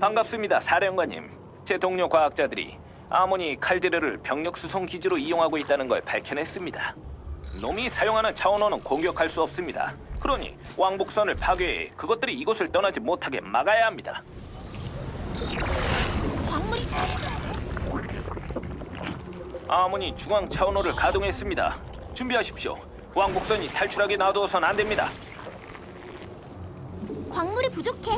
반갑습니다, 사령관님. 제 동료 과학자들이 아모니 칼데르를 병력 수송 기지로 이용하고 있다는 걸 밝혀냈습니다. 놈이 사용하는 차원호는 공격할 수 없습니다. 그러니 왕복선을 파괴해 그것들이 이곳을 떠나지 못하게 막아야 합니다. 아모니 중앙 차원호를 가동했습니다. 준비하십시오. 왕복선이 탈출하게 놔두어선 안 됩니다. 광물이 부족해.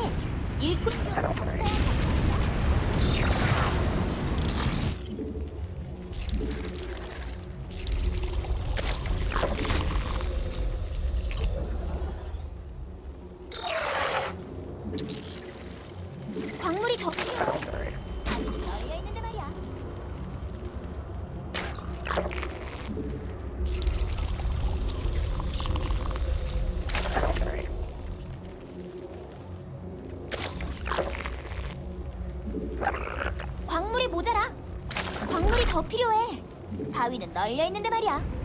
광물이 더 필요해. 널려 있는데 말이야. 바위는 널려 있는데 말이야.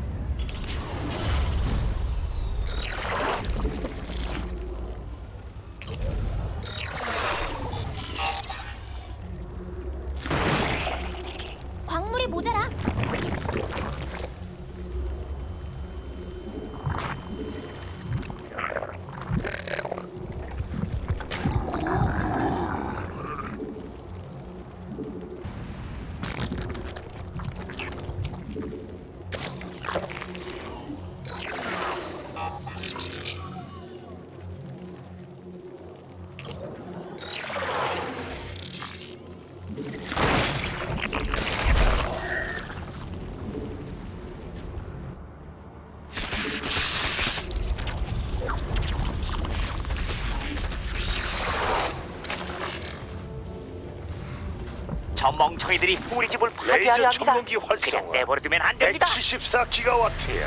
저 멍청이들이 우리 집을 파괴하려 레이저 합니다. 활성화. 그냥 내버려두면 안 됩니다. 174기가와트야.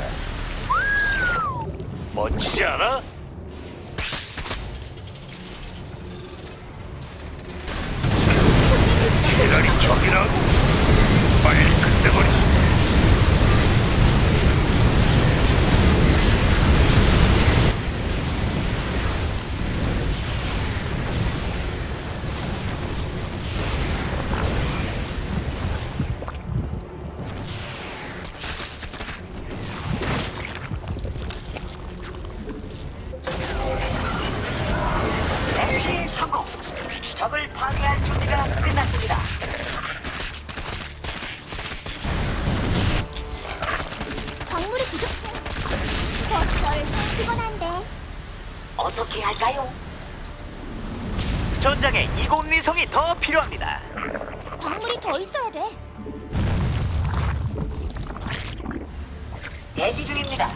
멋지지 않아? 필요합니다. 광물이 더 있어야 돼. 대기 중입니다.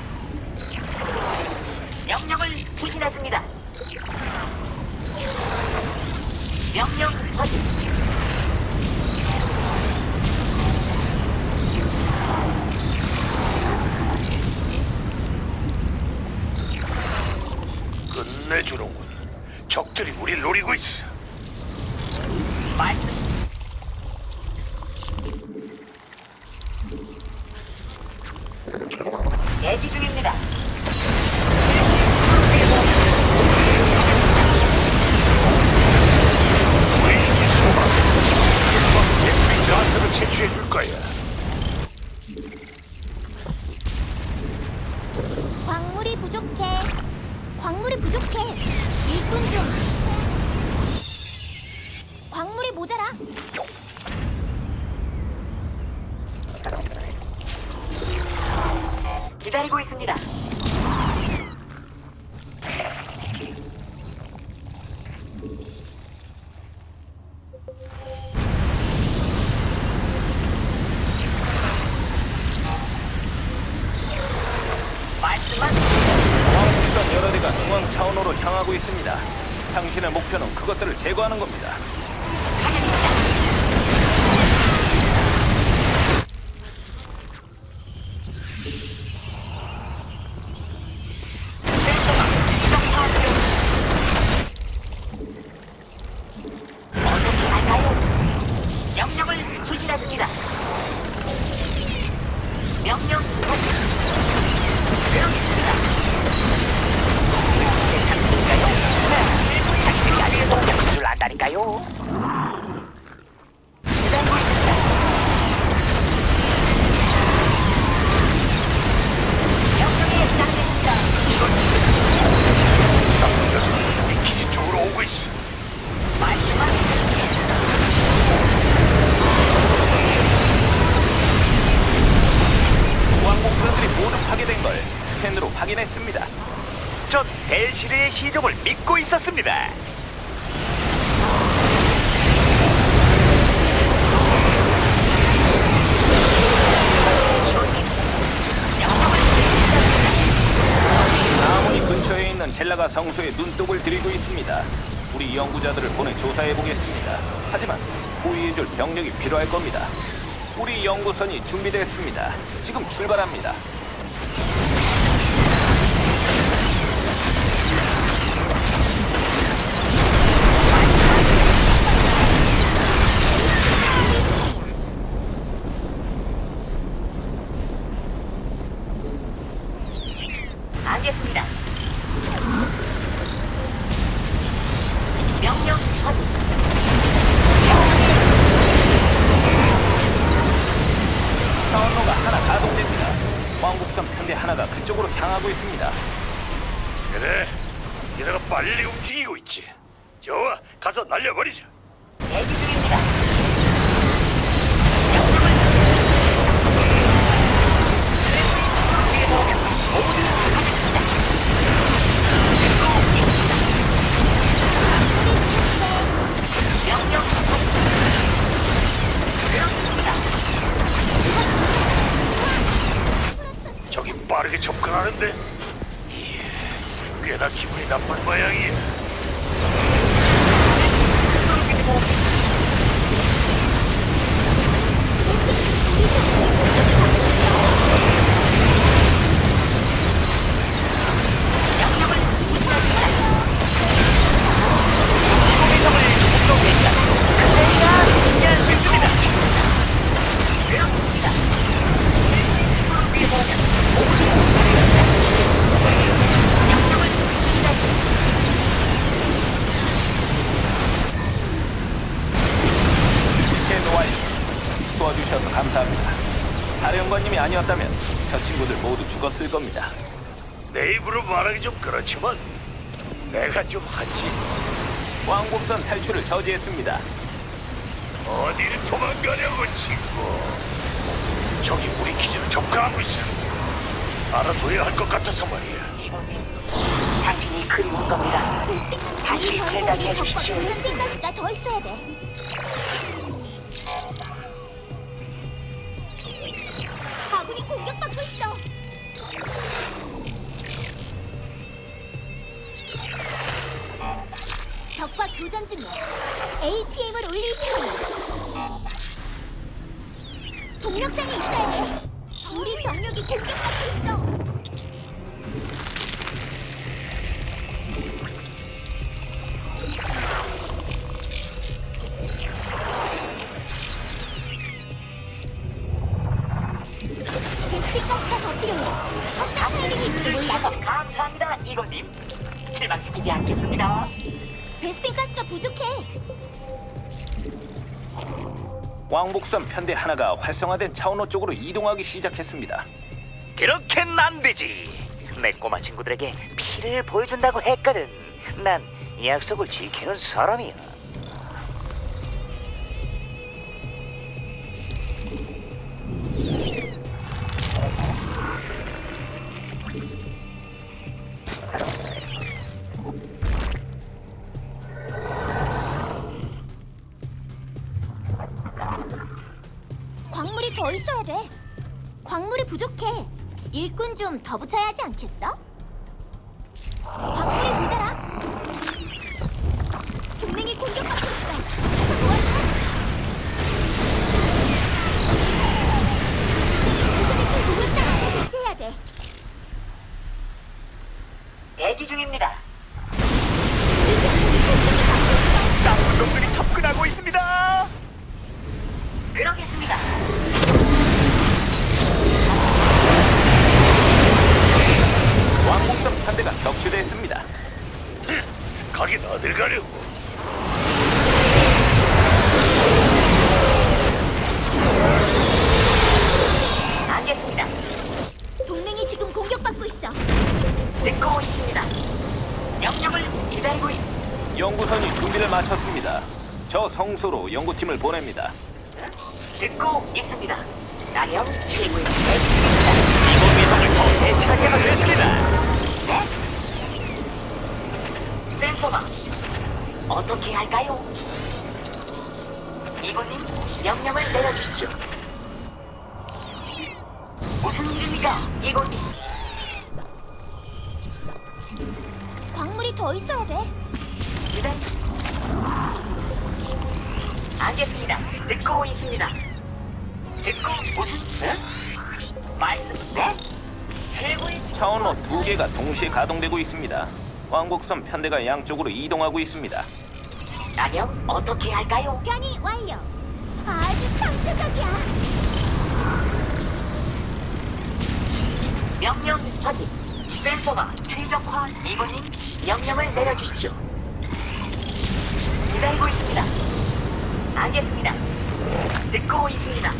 명령을 수신했습니다. 명령 확인. 끝내주는군. 적들이 우릴 노리고 있어. 말 향하고 있습니다. 당신의 목표는 그것들을 제거하는 겁니다. 명령을 수신했습니다. 명령 벨시르의 시종을 믿고 있었습니다. 아모니 근처에 있는 젤라가 성소에 눈독을 들이고 있습니다. 우리 연구자들을 보내 조사해 보겠습니다. 하지만 호위해줄 병력이 필요할 겁니다. 우리 연구선이 준비됐습니다. 지금 출발합니다. 그렇지만 내가 좀 하지. 왕복선 탈출을 저지했습니다. 어디를 도망가려고 친구. 저기 우리 기지를 접근하고 있어. 알아둬야 할 것 같아서 말이야. 당신이 그리운 겁니다. 다시 제작해 주십시오. 가스가 더 있어야 돼. 아군이 공격받고 있어. 적과 교전 중이야. APM을 올릴 시간이야. 동력장이 있어야 돼. 우리 병력이 공격받고 있어. 감사합니다, 이건님. 실망시키지 않겠습니다. 부족해. 왕복선 편대 하나가 활성화된 차원호 쪽으로 이동하기 시작했습니다. 그렇게는 안 되지. 내 꼬마 친구들에게 피를 보여준다고 했거든. 난 약속을 지키는 사람이야. 연구팀을 보냅니다. 듣고 있습니다. 나령 최고의. 이번 위성을 더 대체하게 하겠습니다. 네? 센서가 어떻게 할까요? 이번님 명령을 내려주십시오. 무슨 일입니까, 이번님? 광물이 더 있어야 돼. 기다려. 알겠습니다. 듣고 있습니다. 듣고 무슨? 네? 말씀 네? 최고의 지- 차원로 두 개가 동시에 가동되고 있습니다. 왕복선 편대가 양쪽으로 이동하고 있습니다. 안녕 어떻게 할까요? 변이 완료. 아주 창조적이야. 명령 확인. 센서가 최적화 이번님 명령을 내려주십시오. 기다리고 있습니다. 알겠습니다. 듣고 있습니다.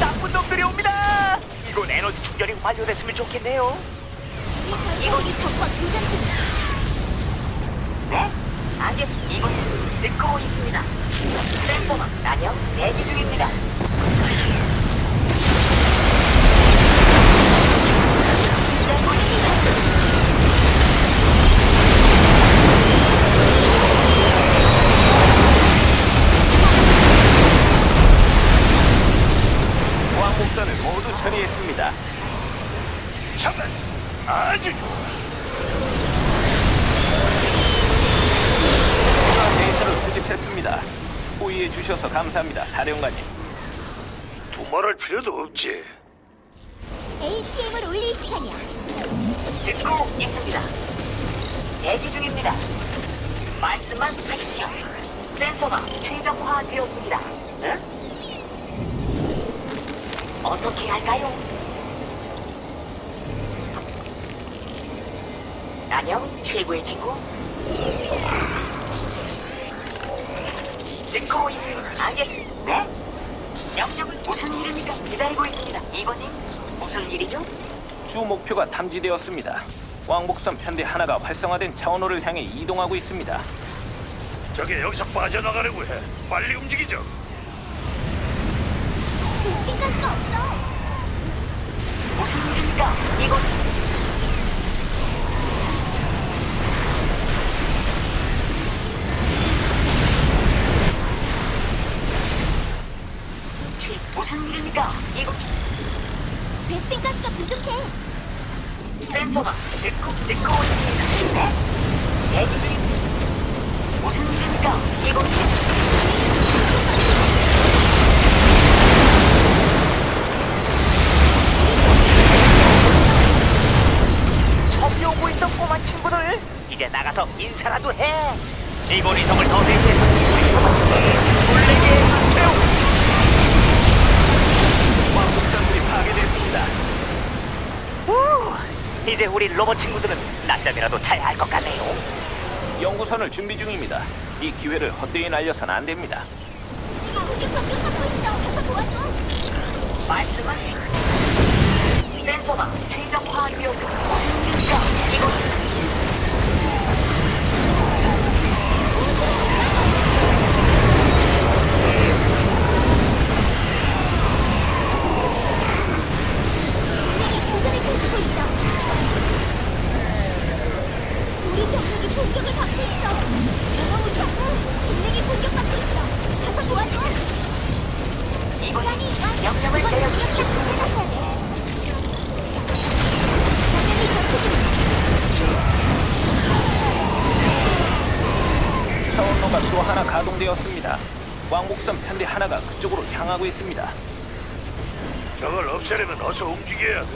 나쁜 놈들이 옵니다. 이건 에너지 충전이 완료됐으면 좋겠네요. 이 전투기 적과 교전 중이야. 네? 알겠습니다. 이번 듣고 있습니다. 센서가 안녕 대기 중입니다. 최적화되었습니다. 응? 어떻게 할까요? 안녕, 최고의 친구. 듣고 있습니다. 알겠습니다. 네? 명령은 무슨 일입니까? 기다리고 있습니다. 이번님, 무슨 일이죠? 주 목표가 탐지되었습니다. 왕복선 편대 하나가 활성화된 차원호를 향해 이동하고 있습니다. 저게 여기서 빠져나가려고 해. 빨리 움직이죠. 무슨 일입니까? 이건 있어 꼬마 친구들. 이제 나가서 인사라도 해. 이번 이성을 더 대비해서 놀래게 하세요. 왕복선들이 파괴됐습니다. 우, 이제 우리 로봇 친구들은 낮잠이라도 자야 할 것 같네요. 연구선을 준비 중입니다. 이 기회를 헛되이 날려선 안 됩니다. 공격 공격하고 있어. 가서 도와줘. 말씀은 센서가 최적화되었 습니 향하고 있습니다. 저걸 없애려면 어서 움직여야 돼.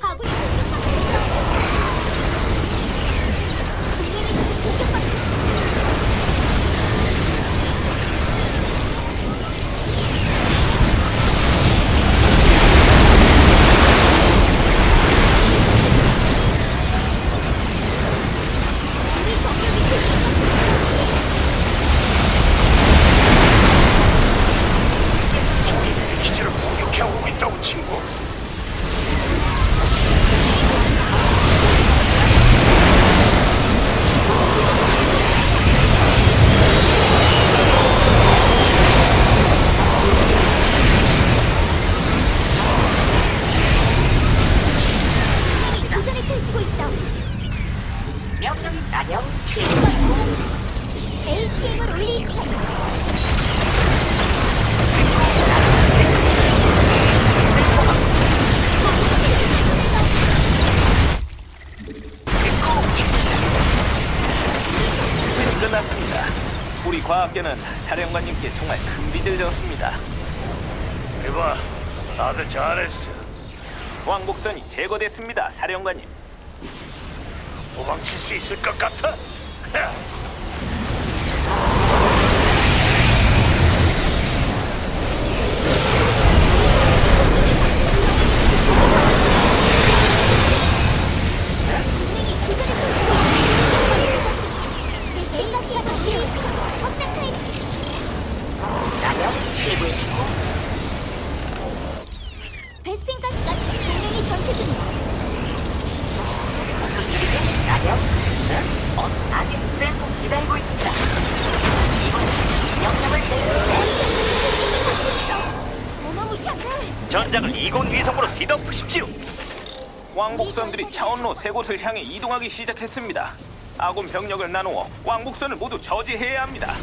아군이 공격받 끝났습니다. 우리 과학계는 사령관님께 정말 큰 빚을 졌습니다. 이봐, 다들 잘했어. 왕복선이 제거됐습니다, 사령관님. 도망칠 수 있을 것 같아? 왕복선들이 차원로 세 곳을 향해 이동하기 시작했습니다. 아군 병력을 나누어 왕복선을 모두 저지해야 합니다.